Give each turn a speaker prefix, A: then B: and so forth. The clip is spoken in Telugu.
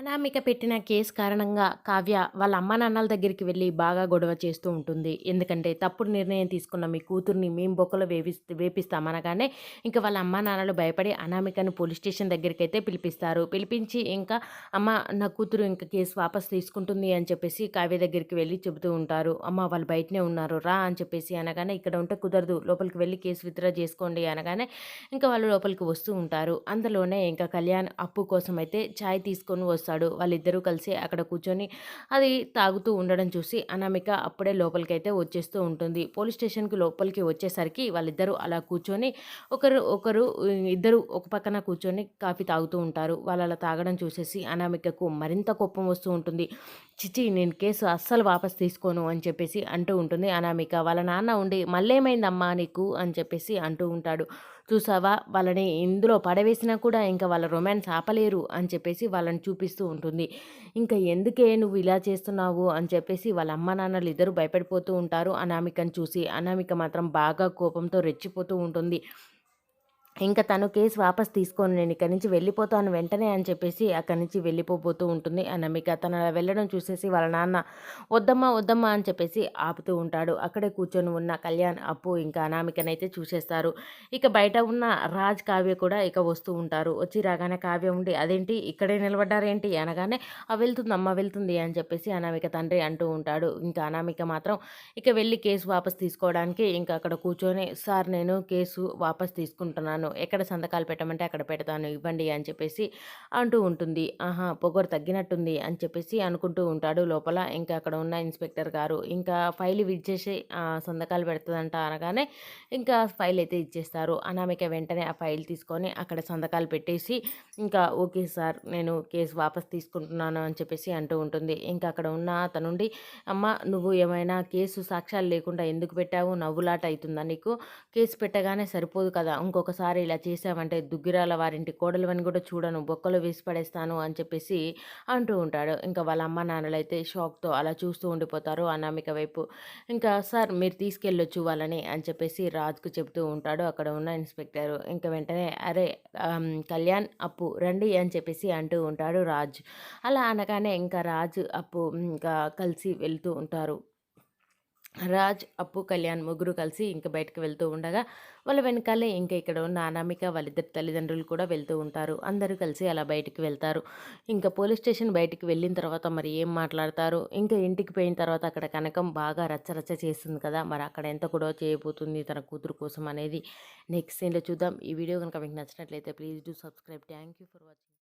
A: అనామిక పెట్టిన కేసు కారణంగా కావ్య వాళ్ళ అమ్మ నాన్నల దగ్గరికి వెళ్ళి బాగా గొడవ చేస్తూ ఉంటుంది. ఎందుకంటే తప్పుడు నిర్ణయం తీసుకున్న మీ కూతుర్ని మేము బొక్కలో వేపి వేపిస్తామనగానే ఇంకా వాళ్ళ అమ్మ నాన్నలు భయపడి అనామికను పోలీస్ స్టేషన్ దగ్గరికి అయితే పిలిపిస్తారు. పిలిపించి ఇంకా అమ్మ నా కూతురు ఇంకా కేసు వాపస్ తీసుకుంటుంది అని చెప్పేసి కావ్య దగ్గరికి వెళ్ళి చెబుతూ ఉంటారు. అమ్మ వాళ్ళు బయటనే ఉన్నారు రా అని చెప్పేసి అనగానే ఇక్కడ ఉంటే కుదరదు లోపలికి వెళ్ళి కేసు విత్డ్రా చేసుకోండి అనగానే ఇంకా వాళ్ళు లోపలికి వస్తూ ఉంటారు. అందులోనే ఇంకా కళ్యాణ్ అప్పు కోసం అయితే ఛాయ్ తీసుకొని వస్తాడు వాళ్ళిద్దరూ కలిసి అక్కడ కూర్చొని అది తాగుతూ ఉండడం చూసి అనామిక అప్పుడే లోపలికి అయితే వచ్చేస్తూ ఉంటుంది. పోలీస్ స్టేషన్కి లోపలికి వచ్చేసరికి వాళ్ళిద్దరూ అలా కూర్చొని ఒకరు ఒకరు ఇద్దరు ఒక పక్కన కూర్చొని కాఫీ తాగుతూ ఉంటారు. వాళ్ళు అలా తాగడం చూసేసి అనామికకు మరింత కోపం వస్తూ ఉంటుంది. చిచి నేను కేసు అస్సలు వాపస్ తీసుకోను అని చెప్పేసి అంటూ ఉంటుంది అనామిక. వాళ్ళ నాన్న ఉండి మళ్ళేమైందమ్మా నీకు అని చెప్పేసి అంటూ ఉంటాడు. చూసావా? వాళ్ళని ఇందులో పడవేసినా కూడా ఇంకా వాళ్ళ రొమాన్స్ ఆపలేరు అని చెప్పేసి వాళ్ళని చూపిస్తూ ఉంటుంది. ఇంకా ఎందుకే నువ్వు ఇలా చేస్తున్నావు? అని చెప్పేసి వాళ్ళ అమ్మ నాన్నలు ఇద్దరు భయపడిపోతూ ఉంటారు. అనామికను చూసి అనామిక మాత్రం బాగా కోపంతో రెచ్చిపోతూ ఉంటుంది. ఇంకా తను కేసు వాపస్ తీసుకొని నేను ఇక్కడి నుంచి వెళ్ళిపోతాను వెంటనే అని చెప్పేసి అక్కడి నుంచి వెళ్ళిపోబోతూ ఉంటుంది. అనామిక తన వెళ్ళడం చూసేసి వాళ్ళ నాన్న వద్దమ్మా వద్దమ్మా అని చెప్పేసి ఆపుతూ ఉంటాడు. అక్కడే కూర్చొని ఉన్న కళ్యాణ్ అప్పు ఇంకా అనామికనైతే చూసేస్తారు. ఇక బయట ఉన్న రాజ్ కావ్య కూడా ఇక వస్తూ ఉంటారు. వచ్చి రాగానే కావ్య ఉండి అదేంటి? ఇక్కడే నిలబడ్డారేంటి అనగానే ఆ వెళ్తుంది అమ్మ వెళ్తుంది అని చెప్పేసి అనామిక తండ్రి అంటూ ఉంటాడు. ఇంకా అనామిక మాత్రం ఇక వెళ్ళి కేసు వాపస్ తీసుకోవడానికి ఇంకా అక్కడ కూర్చొని సార్ నేను కేసు వాపస్ తీసుకుంటున్నాను. ఎక్కడ సంతకాలు పెట్టమంటే అక్కడ పెడతాను ఇవ్వండి అని చెప్పేసి అంటూ ఉంటుంది. ఆహా పొగరు తగ్గినట్టుంది అని చెప్పేసి అనుకుంటూ ఉంటాడు లోపల. ఇంకా అక్కడ ఉన్న ఇన్స్పెక్టర్ గారు ఇంకా ఫైల్ ఇచ్చేసి సంతకాలు పెడుతుందంట అనగానే ఇంకా ఫైల్ అయితే ఇచ్చేస్తారు. అనామిక వెంటనే ఆ ఫైల్ తీసుకొని అక్కడ సంతకాలు పెట్టేసి ఇంకా ఓకే సార్ నేను కేసు వాపస్ తీసుకుంటున్నాను అని చెప్పేసి అంటూ ఉంటుంది. ఇంకా అక్కడ ఉన్న అతనుండి అమ్మ నువ్వు ఏమైనా కేసు సాక్ష్యాలు లేకుండా ఎందుకు పెట్టావు? నవ్వులాట అవుతుందా నీకు? కేసు పెట్టగానే సరిపోదు కదా ఇంకొకసారి ఇలా చేసావంటే దుగ్గిరాల వారింటి కోడలవని కూడా చూడను బొక్కలు వేసి పడేస్తాను అని చెప్పేసి అంటూ ఉంటాడు. ఇంకా వాళ్ళ అమ్మ నాన్నలు అయితే షాక్తో అలా చూస్తూ ఉండిపోతారు అనామిక వైపు. ఇంకా సార్ మీరు తీసుకెళ్ళొచ్చు వాళ్ళని అని చెప్పేసి రాజుకు చెబుతూ ఉంటాడు అక్కడ ఉన్న ఇన్స్పెక్టర్. ఇంకా వెంటనే అరే కళ్యాణ్ అప్పు రండి అని చెప్పేసి అంటూ ఉంటాడు రాజ్. అలా అనగానే ఇంకా రాజు అప్పు ఇంకా కలిసి వెళ్తూ ఉంటారు. రాజ్ అప్పు కళ్యాణ్ ముగ్గురు కలిసి ఇంకా బయటకు వెళ్తూ ఉండగా వాళ్ళ వెనకాలే ఇంకా ఇక్కడ ఉన్న అనామిక వాళ్ళిద్దరు తల్లిదండ్రులు కూడా వెళ్తూ ఉంటారు. అందరూ కలిసి అలా బయటికి వెళ్తారు. ఇంకా పోలీస్ స్టేషన్ బయటికి వెళ్ళిన తర్వాత మరి ఏం మాట్లాడతారు? ఇంకా ఇంటికి పోయిన తర్వాత అక్కడ కనకం బాగా రచ్చరచ్చ చేస్తుంది కదా! మరి అక్కడ ఎంత గొడవ చేయబోతుంది తన కూతురు కోసం అనేది నెక్స్ట్ సీన్లో చూద్దాం. ఈ వీడియో కనుక మీకు నచ్చినట్లయితే please do subscribe. Thank you for watching.